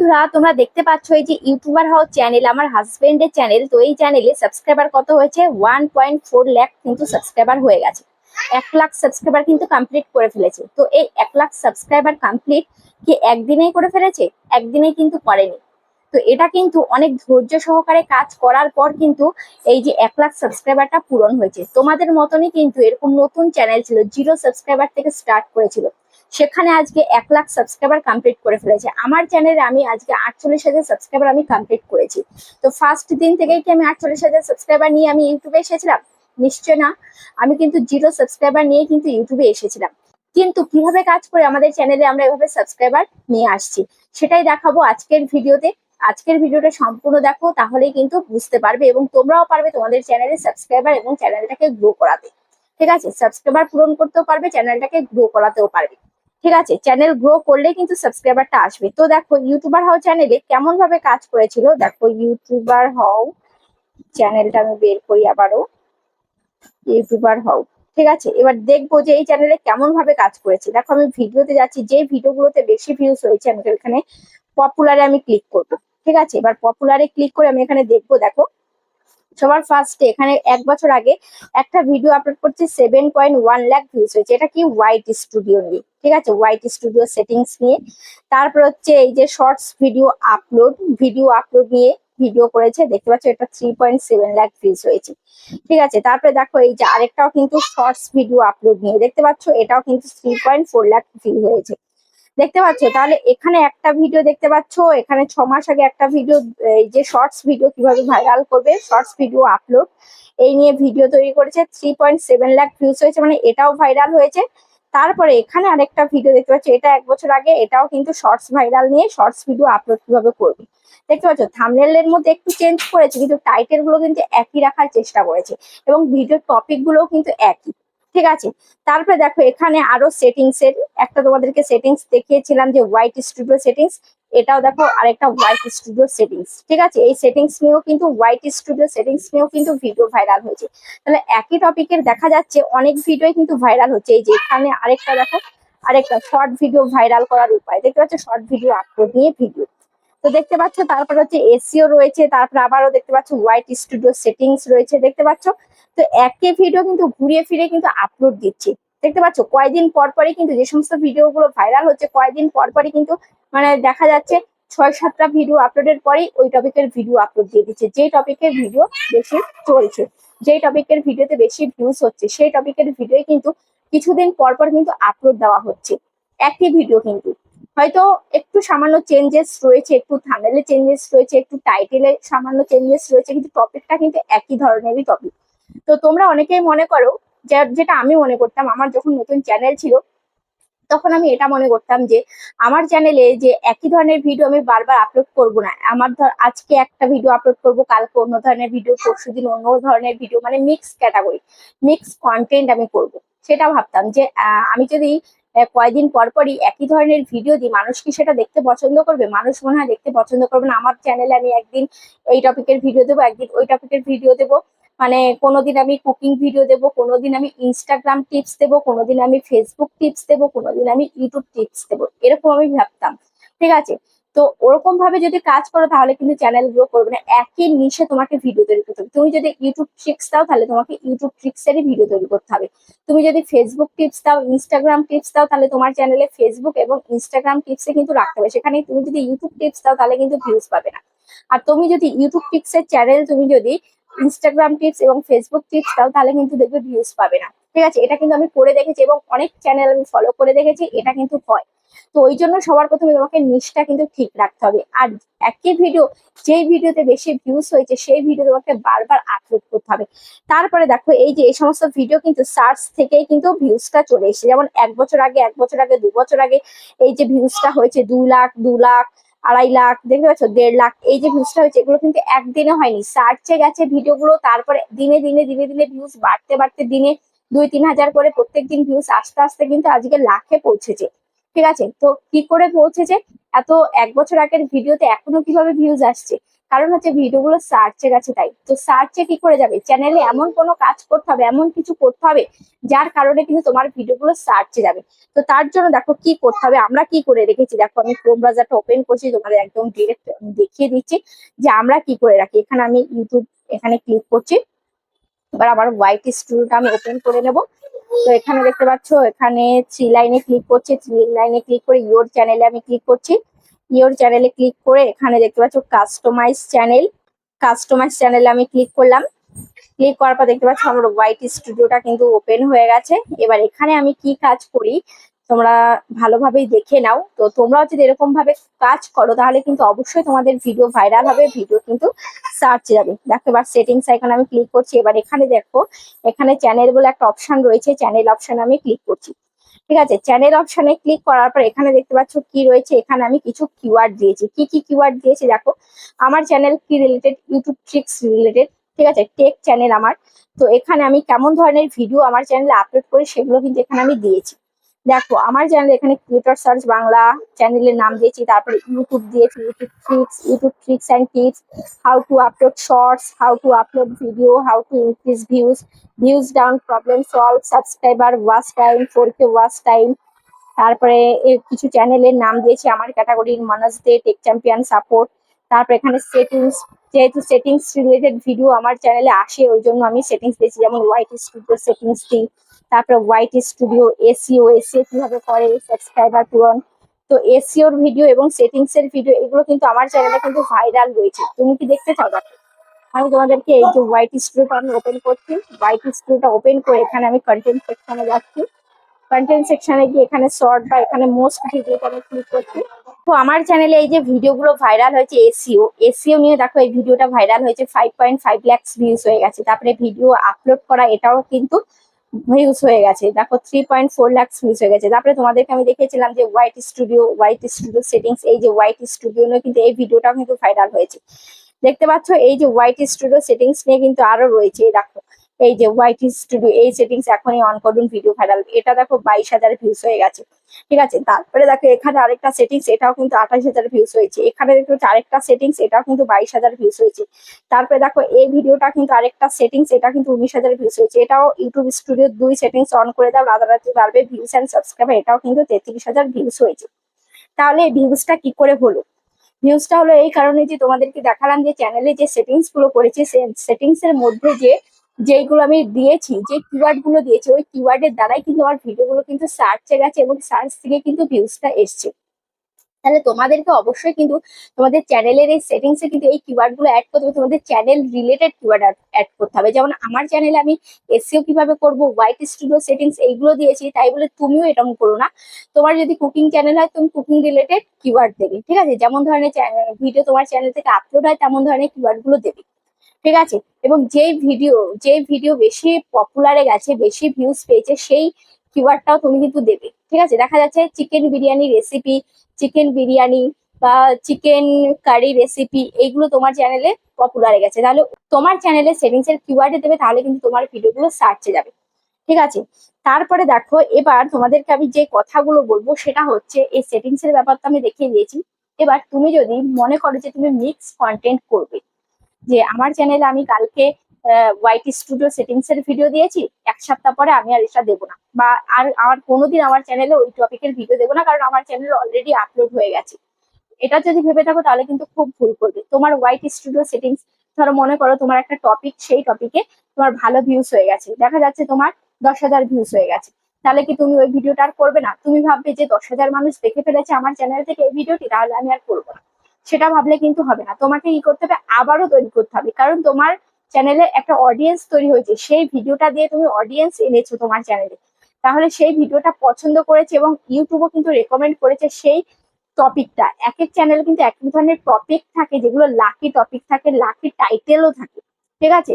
বন্ধুরা, তোমরা দেখতে পাচ্ছ এই যে ইউটিউবার হাউস চ্যানেল আমার হাজবেন্ডের চ্যানেল তো এই চ্যানেলে সাবস্ক্রাইবার কত হয়েছে? ওয়ান পয়েন্ট ফোর ল্যাক কিন্তু সাবস্ক্রাইবার হয়ে গেছে। এক লাখ সাবস্ক্রাইবার কিন্তু কমপ্লিট করে ফেলেছে। তো এই এক লাখ সাবস্ক্রাইবার কমপ্লিট কি একদিনেই করে ফেলেছে? একদিনেই কিন্তু করেনি। তো এটা কিন্তু অনেক ধৈর্য সহকারে কাজ করার পর কিন্তু এই যে এক লাখ সাবস্ক্রাইবারটা পূরণ হয়েছে। তোমাদের মতনই কিন্তু এরকম নতুন চ্যানেল ছিল জিরো সাবস্ক্রাইবার থেকে স্টার্ট করেছিল। সেখানে আজকে এক লাখ সাবস্ক্রাইবার কমপ্লিট করে ফেলেছে। আমার চ্যানেলে আমি আজকে আটচল্লিশ হাজার সাবস্ক্রাইবার আমি কমপ্লিট করেছি। তো ফার্স্ট দিন থেকেই কি আমি আটচল্লিশ হাজার সাবস্ক্রাইবার নিয়ে আমি ইউটিউবে এসেছিলাম? নিশ্চয় না। আমি কিন্তু জিরো সাবস্ক্রাইবার নিয়ে কিন্তু ইউটিউবে এসেছিলাম। কিন্তু কীভাবে কাজ করে আমাদের চ্যানেলে আমরা এভাবে সাবস্ক্রাইবার নিয়ে আসছি? সেটাই দেখাবো আজকের ভিডিওতে আজকের ভিডিওটা সম্পূর্ণ দেখো, তাহলেই কিন্তু বুঝতে পারবে এবং তোমরাও পারবে তোমাদের চ্যানেলে সাবস্ক্রাইবার এবং চ্যানেলটাকে গ্রো করাতে। ঠিক আছে? সাবস্ক্রাইবার পূরণ করতেও পারবে, চ্যানেলটাকে গ্রো করাতেও পারবে। ঠিক আছে? চ্যানেল গ্রো করলে কিন্তু সাবস্ক্রাইবারটা আসবে। তো দেখো ইউটিউবার হাও চ্যানেলে কেমন ভাবে কাজ করেছিল? দেখো ইউটিউবার হও, চ্যানেলটা আমি বের করি আবারও। ইউটিউবার হও। ঠিক আছে? এবার দেখব যে এই চ্যানেলে কেমন ভাবে কাজ করেছে। দেখো, আমি ভিডিওতে যাচ্ছি, যে ভিডিওগুলোতে বেশি ভিউজ হয়েছে, আমি এখানে পপুলারে আমি ক্লিক করব। ঠিক আছে? এবার পপুলারে ক্লিক করে আমি এখানে দেখব, দেখো। সবার ফার্স্টে এখানে এক বছর আগে একটা ভিডিও আপলোড করছি seven point one lakh views হয়েছে। এটা কি হোয়াইট স্টুডিও নিয়ে, ঠিক আছে? হোয়াইট স্টুডিও সেটিংস নিয়ে। তারপর হচ্ছে এই যে shorts video upload video upload নিয়ে ভিডিও করেছে। দেখতে পাচ্ছ, এটা three point seven lakh views হয়েছে। ঠিক আছে? তারপরে দেখো, এই যে আরেকটাও কিন্তু শর্টস ভিডিও আপলোড নিয়ে। দেখতে পাচ্ছ, এটাও কিন্তু three point four lakh view হয়েছে। দেখতে পাচ্ছ? তাহলে এখানে একটা ভিডিও দেখতে পাচ্ছ। এখানে ছ মাস আগে একটা ভিডিও এই যে শর্টস ভিডিও কীভাবে ভাইরাল করবে শর্টস ভিডিও আপলোড এই নিয়ে ভিডিও তৈরি করেছে। Three point seven lakh views হয়েছে মানে এটাও ভাইরাল হয়েছে। তারপরে এখানে আরেকটা ভিডিও দেখতে পাচ্ছ, এটা এক বছর আগে, এটাও কিন্তু শর্টস ভাইরাল নিয়ে শর্টস ভিডিও আপলোড কীভাবে করবে। দেখতে পাচ্ছ থামনেলের মধ্যে একটু চেঞ্জ করেছে, কিন্তু টাইটেলগুলো কিন্তু একই রাখার চেষ্টা করেছে। এবং ভিডিওর টপিক গুলোও কিন্তু একই। ঠিক আছে? তারপরে দেখো, এখানে আরও সেটিংস এর, একটা তোমাদেরকে সেটিংস দেখিয়েছিলাম যে হোয়াইট স্টুডিও সেটিংস এটাও দেখো আরেকটা হোয়াইট স্টুডিও সেটিংস ঠিক আছে? এই সেটিংস নিয়েও কিন্তু হোয়াইট স্টুডিও সেটিংস নিয়েও কিন্তু ভিডিও ভাইরাল হয়েছে। তাহলে একই টপিকের দেখা যাচ্ছে, অনেক ভিডিও কিন্তু ভাইরাল হচ্ছে। এই যে এখানে আরেকটা দেখো, আরেকটা শর্ট ভিডিও ভাইরাল করার উপায়। দেখতে পাচ্ছ? শর্ট ভিডিও আপলোড নিয়ে ভিডিও তো দেখতে পাচ্ছ, তারপর হচ্ছে এসিও রয়েছে, তারপর আবারও দেখতে পাচ্ছ হোয়াইট স্টুডিও সেটিংস রয়েছে, দেখতে পাচ্ছ? তো একই ভিডিও কিন্তু ঘুরিয়ে ফিরে কিন্তু আপলোড দিচ্ছে। দেখতে পাচ্ছ, কয়েকদিন পর পরই কিন্তু যে সমস্ত ভিডিও গুলো ভাইরাল হচ্ছে, কয়েকদিন পর পরই কিন্তু মানে দেখা যাচ্ছে, ছয় সাতটা ভিডিও আপলোডের পরেই ওই টপিকের ভিডিও আপলোড দিয়ে দিচ্ছে। যে টপিকের ভিডিও বেশি চলছে যে টপিকের ভিডিওতে বেশি ভিউজ হচ্ছে, সেই টপিকের ভিডিও কিন্তু কিছুদিন পর পর কিন্তু আপলোড দেওয়া হচ্ছে। একটি ভিডিও কিন্তু। হয়তো একটু সামান্য চেঞ্জেস রয়েছে, একটু থামেলে চেঞ্জেস রয়েছে, একটু টাইটেলে সামান্য চেঞ্জেস রয়েছে, কিন্তু টপিকটা কিন্তু একই ধরনেরই টপিক তো তোমরা অনেকেই মনে করো যেটা আমি মনে করতাম, আমার যখন নতুন চ্যানেল ছিল, তখন আমি এটা মনে করতাম যে, আমার চ্যানেলে যে একই ধরনের ভিডিও আমি বারবার আপলোড করব না, আমার ধর, আজকে একটা ভিডিও আপলোড করব, কালকে অন্য ধরনের ভিডিও পরশু দিন অন্য ধরনের ভিডিও মানে মিক্স ক্যাটাগরি মিক্স কন্টেন্ট আমি করব। সেটা ভাবতাম যে আমি যদি কয়েকদিন পরপরই একই ধরনের ভিডিও দিই মানুষ কি সেটা দেখতে পছন্দ করবে? মানুষ মনে হয় দেখতে পছন্দ করবে না। আমার চ্যানেলে আমি একদিন এই টপিকের ভিডিও দেবো, একদিন ওই টপিকের ভিডিও দেবো। মানে কোনোদিন আমি কুকিং ভিডিও দেবো, কোনোদিন আমি ইনস্টাগ্রাম টিপস দেবো, কোনোদিন আমি ফেসবুক টিপস দেবো, কোনোদিন আমি ইউটিউব টিপস দেবো। এরকম আমি ভাবতাম। ঠিক আছে? তো ওরকম ভাবে যদি কাজ করো, তাহলে কিন্তু চ্যানেল গ্রো করবে না। একই নিশে তোমাকে ভিডিও তৈরি করতে হবে। তুমি যদি ইউটিউব ট্রিক্স দাও, তাহলে তোমাকে ইউটিউব ট্রিক্স এরই ভিডিও তৈরি করতে হবে। তুমি যদি ফেসবুক টিপস দাও ইনস্টাগ্রাম টিপস দাও, তাহলে তোমার চ্যানেলে ফেসবুক এবং ইনস্টাগ্রাম টিপসে কিন্তু রাখতে হবে। সেখানে তুমি যদি ইউটিউব টিপস দাও, তাহলে কিন্তু ভিউজ পাবে না। আর তুমি যদি ইউটিউব টিপসের চ্যানেল তুমি যদি ইনস্টাগ্রাম টিপস এবং ফেসবুক টিপস দাও তাহলে কিন্তু দেখবে ভিউজ পাবে না। ঠিক আছে? এটা কিন্তু আমি করে দেখেছি এবং অনেক চ্যানেল আমি ফলো করে দেখেছি, এটা কিন্তু হয়। তো ওই জন্য সবার প্রথমে তোমাকে নিচটা কিন্তু ঠিক রাখতে হবে। আর একই ভিডিও যেই ভিডিওতে বেশি ভিউজ হয়েছে, সেই ভিডিও তোমাকে বারবার আপলোড করতে হবে। তারপরে দেখো, এই যে এই সমস্ত ভিডিও কিন্তু সার্চ থেকেই কিন্তু ভিউজটা চলে এসেছে। যেমন এক বছর আগে, এক বছর আগে, দু বছর আগে এই যে ভিউজটা হয়েছে দু লাখ দু লাখ আড়াই লাখ, দেখতে পাচ্ছ? দেড় লাখ, এই যে ভিউজটা হয়েছে, এগুলো কিন্তু একদিনে হয়নি। সার্চে গেছে ভিডিওগুলো, তারপরে দিনে দিনে দিনে দিনে ভিউজ বাড়তে বাড়তে দিনে দুই, তিন হাজার করে প্রত্যেক দিন ভিউজ আস্তে আস্তে কিন্তু আজকে লাখে পৌঁছেছে। ঠিক আছে? তো কি করে পৌঁছেছে এত এক বছর আগের ভিডিওতে এখনও কীভাবে ভিউজ আসছে? কারণ হচ্ছে ভিডিওগুলো সার্চে গেছে তাই। তো সার্চে কি করে যাবে? চ্যানেলে এমন কোনো কাজ করতে হবে, এমন কিছু করতে হবে যার কারণে কিন্তু তোমার ভিডিওগুলো সার্চে যাবে। তো তার জন্য দেখো কি করতে হবে, আমরা কি করে রেখেছি? দেখো আমি ক্রোম ব্রাউজারটা ওপেন করছি, তোমাদের একদম ডিরেক্ট দেখিয়ে দিচ্ছি যে আমরা কি করে রাখি। এখানে আমি ইউটিউব এখানে ক্লিক করছি। এবার আমার হোয়াইট স্টুডিওটা আমি ওপেন করে নেব। তো এখানে দেখতে পাচ্ছ, এখানে থ্রি লাইনে ক্লিক করছি থ্রি লাইনে ক্লিক করে ইয়োর চ্যানেলে আমি ক্লিক করছি। ইয়োর চ্যানেলে ক্লিক করে এখানে দেখতে পাচ্ছ কাস্টমাইজ চ্যানেল কাস্টমাইজ চ্যানেলে আমি ক্লিক করলাম। ক্লিক করার পর দেখতে পাচ্ছ আমার হোয়াইট স্টুডিওটা কিন্তু ওপেন হয়ে গেছে। এবার এখানে আমি কি কাজ করি? তোমরা ভালোভাবেই দেখে নাও। তো তোমরাও যদি এরকম ভাবে কাজ করো, তাহলে কিন্তু অবশ্যই তোমাদের ভিডিও ভাইরাল হবে ভিডিও কিন্তু সার্চ যাবে। দেখো, এবার সেটিংস এখানে আমি ক্লিক করছি। এবার এখানে দেখো, এখানে চ্যানেল বলে একটা অপশন রয়েছে চ্যানেল অপশন আমি ক্লিক করছি। ঠিক আছে চ্যানেল অপশনে ক্লিক করার পর এখানে দেখতে পাচ্ছ কি রয়েছে, এখানে আমি কিছু কিওয়ার্ড দিয়েছি। কি কি কিওয়ার্ড দিয়েছি দেখো, আমার চ্যানেল কি রিলেটেড ইউটিউব ট্রিক্স রিলেটেড ঠিক আছে টেক চ্যানেল আমার। তো এখানে আমি কেমন ধরনের ভিডিও আমার চ্যানেলে আপলোড করি, সেগুলো কিন্তু এখানে আমি দিয়েছি। দেখো, আমার চ্যানেল এখানে ক্রিয়েটর সার্চ বাংলা চ্যানেলের নাম দিয়েছি, তারপরে ইউটিউব দিয়েছি YouTube tricks YouTube tricks and tips how to upload shorts how to upload video how to increase views views down problem solve subscriber watch time four K watch time তারপরে কিছু চ্যানেলের নাম দিয়েছি, আমার ক্যাটাগরির Manas Dey tech champion support তারপর এখানে settings যেহেতু সেটিংস রিলেটেড ভিডিও আমার চ্যানেলে আসে, ওই জন্য আমি সেটিংস দিয়েছি, যেমন হোয়াইট স্টুডিও সেটিংস দিই তারপরে হোয়াইট স্টুডিও এসিও এসিও কীভাবে করে সাবস্ক্রাইবার পূরণ। তো এসিওর ভিডিও এবং সেটিংস এর ভিডিও এগুলো কিন্তু আমার চ্যানেলে কিন্তু ভাইরাল রয়েছে। তুমি কি দেখতে চাও আমি তোমাদেরকে এই যে হোয়াইট স্টুডিওটা আমি ওপেন করছি। হোয়াইট স্টুডিওটা ওপেন করে এখানে আমি কন্টেন্ট সেকশনে যাচ্ছি। কন্টেন্ট সেকশনে গিয়ে এখানে শর্ট বা এখানে মোস্ট ভিডিওতে আমি ক্লিক করছি। তো আমার চ্যানেলে এই যে ভিডিওগুলো ভাইরাল হয়েছে এসিও এসিও নিয়ে দেখো, এই ভিডিওটা ভাইরাল হয়েছে five point five lakhs views হয়ে গেছে। তারপরে ভিডিও আপলোড করা, এটাও কিন্তু ভিউজ হয়ে গেছে। দেখো three point four lakhs views হয়ে গেছে। তারপরে তোমাদেরকে আমি দেখেছিলাম যে white studio white studio settings এই যে হোয়াইট স্টুডিও নিয়ে কিন্তু এই ভিডিওটাও কিন্তু ভাইরাল হয়েছে। দেখতে পাচ্ছ, এই যে হোয়াইট স্টুডিও সেটিংস নিয়ে কিন্তু আরও রয়েছে দেখো। এই যে হোয়াইট স্টুডিও এই সেটিংস এখনই অন করুন ভিডিও ভাইরাল এটা দেখো বাইশ হাজার ভিউজ হয়ে গেছে। ঠিক আছে? তারপরে দেখো, এখানে আরেকটা সেটিংস এটাও কিন্তু আঠাশ হাজার ভিউজ হয়েছে। এখানে দেখো আরেকটা সেটিংস এটাও কিন্তু বাইশ হাজার ভিউজ হয়েছে। তারপরে দেখো, এই ভিডিওটা কিন্তু আরেকটা সেটিংস এটা কিন্তু উনিশ হাজার ভিউজ হয়েছে। এটাও ইউটিউব স্টুডিও দুই সেটিংস অন করে দাও রাতারাতি বাড়বে ভিউজ অ্যান্ড সাবস্ক্রাইবার এটাও কিন্তু তেত্রিশ হাজার ভিউজ হয়েছে। তাহলে এই ভিউজটা কি করে হলো? ভিউজটা হলো এই কারণে যে তোমাদেরকে দেখালাম যে চ্যানেলে যে সেটিংসগুলো করেছি সেটিংস এর মধ্যে যে যেগুলো আমি দিয়েছি, যে কিওয়ার্ডগুলো দিয়েছি, ওই কিওয়ার্ডের দ্বারাই কিন্তু আমার ভিডিওগুলো কিন্তু সার্চে গেছে এবং সার্চ থেকে কিন্তু ভিউজটা এসছে। তাহলে তোমাদেরকে অবশ্যই কিন্তু তোমাদের চ্যানেলের এই সেটিংসে কিন্তু এই কিওয়ার্ডগুলো অ্যাড করতে হবে। তোমাদের চ্যানেল রিলেটেড কিওয়ার্ড অ্যাড করতে হবে। যেমন আমার চ্যানেলে আমি এসিও কীভাবে করব হোয়াইট স্টুডিও সেটিংস এইগুলো দিয়েছি, তাই বলে তুমিও এরকম করো না। তোমার যদি কুকিং চ্যানেল হয়, তুমি কুকিং রিলেটেড কিওয়ার্ড দেবে, ঠিক আছে? যেমন ধরনের ভিডিও তোমার চ্যানেল থেকে আপলোড হয়, তেমন ধরনের কিওয়ার্ডগুলো দেবে। ঠিক আছে? এবং যে ভিডিও যে ভিডিও বেশি পপুলারে গেছে, বেশি ভিউজ পেয়েছে, সেই কিওয়ার্ডটাও তুমি কিন্তু দেবে। ঠিক আছে? দেখা যাচ্ছে chicken biryani recipe chicken biryani বা চিকেন কারি রেসিপি এইগুলো তোমার চ্যানেলে পপুলারে গেছে। তাহলে তোমার চ্যানেলে সেটিংস এর কিওয়ার্ডে দেবে, তাহলে কিন্তু তোমার ভিডিওগুলো সার্চে যাবে। ঠিক আছে? তারপরে দেখো, এবার তোমাদেরকে আমি যে কথাগুলো বলব, সেটা হচ্ছে এই সেটিংস এর ব্যাপারটা আমি দেখিয়ে দিয়েছি। এবার তুমি যদি মনে করো যে তুমি মিক্স কন্টেন্ট করবে যে আমার চ্যানেলে আমি কালকে হোয়াইট স্টুডিও সেটিংস এর ভিডিও দিয়েছি, এক সপ্তাহ পরে আমি আর এটা দেবো না। বা আর আমার কোনোদিন আমার চ্যানেলে ওই টপিকের ভিডিও দেবো না, কারণ আমার চ্যানেল অলরেডি আপলোড হয়ে গেছে। এটা যদি ভেবে থাকো, তাহলে কিন্তু খুব ভুল করবে। তোমার হোয়াইট স্টুডিও সেটিংস ধরো মনে করো তোমার একটা টপিক সেই টপিকে তোমার ভালো ভিউজ হয়ে গেছে। দেখা যাচ্ছে তোমার দশ হাজার ভিউজ হয়ে গেছে। তাহলে কি তুমি ওই ভিডিওটা আর করবে না? তুমি ভাববে যে দশ হাজার মানুষ দেখে ফেলেছে আমার চ্যানেল থেকে এই ভিডিওটি তাহলে আমি আর করব না। সেটা ভাবলে কিন্তু হবে না। তোমাকে কি করতে হবে? আবারও তৈরি করতে হবে। কারণ তোমার চ্যানেলে একটা অডিয়েন্স তৈরি হয়েছে। সেই ভিডিওটা দিয়ে তুমি অডিয়েন্স এনেছো তোমার চ্যানেলে তাহলে সেই ভিডিওটা পছন্দ করেছে এবং ইউটিউবও কিন্তু রেকমেন্ড করেছে সেই টপিকটা এক এক চ্যানেলে কিন্তু এক ধরনের টপিক থাকে, যেগুলো লাকি টপিক থাকে লাকি টাইটেলও থাকে। ঠিক আছে?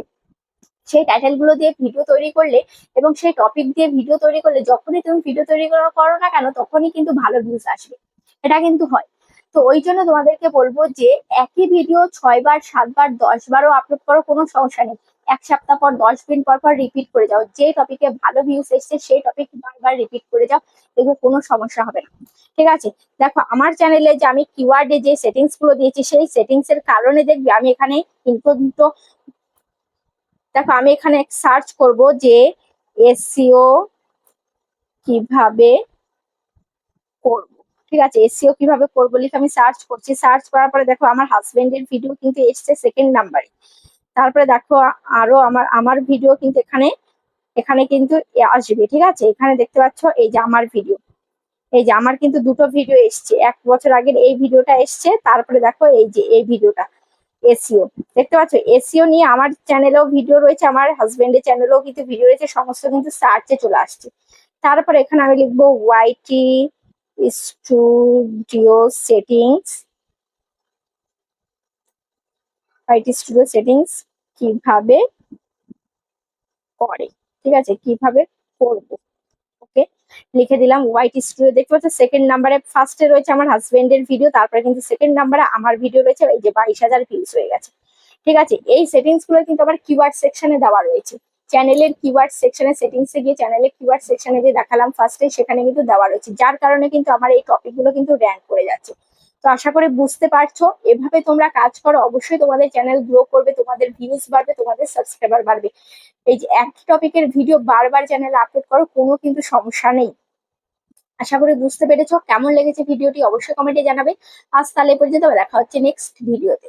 সেই টাইটেলগুলো দিয়ে ভিডিও তৈরি করলে এবং সেই টপিক দিয়ে ভিডিও তৈরি করলে, যখনই তুমি ভিডিও তৈরি করো না কেন, তখনই কিন্তু ভালো ভিউজ আসবে। এটা কিন্তু হয়। তো ওই জন্য তোমাদেরকে বলব যে একই ভিডিও ছয় বার সাতবার দশ বারও আপলোড করো, কোনো সমস্যা নেই। এক সপ্তাহ পর, দশ দিন পর পর রিপিট করে যাও। যে টপিকে ভালো ভিউস এসছে, সেই টপিক বারবার রিপিট করে যাও। দেখবে কোনো সমস্যা হবে না। ঠিক আছে? দেখো, আমার চ্যানেলে যে আমি কিওয়ার্ডে যে সেটিংসগুলো দিয়েছি, সেই সেটিংস এর কারণে দেখবি আমি এখানে ইনফো দুটো দেখো, আমি এখানে সার্চ করব যে এসিও কীভাবে করব। ঠিক আছে এসিও কীভাবে করব লিখে আমি সার্চ করছি। সার্চ করার পরে দেখো আমার হাজবেন্ডের ভিডিও কিন্তু এসছে সেকেন্ড নাম্বারে তারপরে দেখো আরও আমার আমার ভিডিও কিন্তু এখানে এখানে কিন্তু আসবে, ঠিক আছে? এখানে দেখতে পাচ্ছ এই যে আমার ভিডিও এই যে আমার কিন্তু দুটো ভিডিও এসছে। এক বছর আগের এই ভিডিওটা এসছে, তারপরে দেখো এই যে, এই ভিডিওটা এসিও দেখতে পাচ্ছ? এসিও নিয়ে আমার চ্যানেলেও ভিডিও রয়েছে, আমার হাজবেন্ডের চ্যানেলেও কিন্তু ভিডিও রয়েছে, সমস্ত কিন্তু সার্চে চলে আসছে। তারপরে এখানে আমি লিখব YT studio settings YT studio settings কীভাবে করে, ঠিক আছে? কীভাবে করব? ওকে লিখে দিলাম ওয়াইটি স্টুডিও দেখতে পাচ্ছ সেকেন্ড নাম্বারে ফার্স্টে রয়েছে আমার হাজবেন্ডের ভিডিও তারপরে কিন্তু সেকেন্ড নাম্বারে আমার ভিডিও রয়েছে, এই যে বাইশ হাজার ভিউজ হয়ে গেছে। ঠিক আছে? এই সেটিংসগুলো কিন্তু আবার কিওয়ার্ড সেকশনে দেওয়া রয়েছে। চ্যানেলের কিওয়ার্ড সেকশনে সেটিংসে গিয়ে চ্যানেলের কিওয়ার্ড সেকশনে যে দেখালাম ফার্স্টে সেখানে কিন্তু দেওয়া রয়েছে। যার কারণে কিন্তু আমার এই টপিকগুলো কিন্তু র্যাঙ্ক করে যাচ্ছে। তো আশা করি বুঝতে পারছ। এভাবে তোমরা কাজ করো। অবশ্যই তোমাদের চ্যানেল গ্রো করবে, তোমাদের ভিউজ বাড়বে, তোমাদের সাবস্ক্রাইবার বাড়বে। এই যে একই টপিকের ভিডিও বারবার চ্যানেলে আপলোড করো, কোনো কিন্তু সমস্যা নেই। আশা করি বুঝতে পেরেছ। কেমন লেগেছে ভিডিওটি অবশ্যই কমেন্টে জানাবে। আজ তাহলে পর্যন্ত, দেখা হচ্ছে নেক্সট ভিডিওতে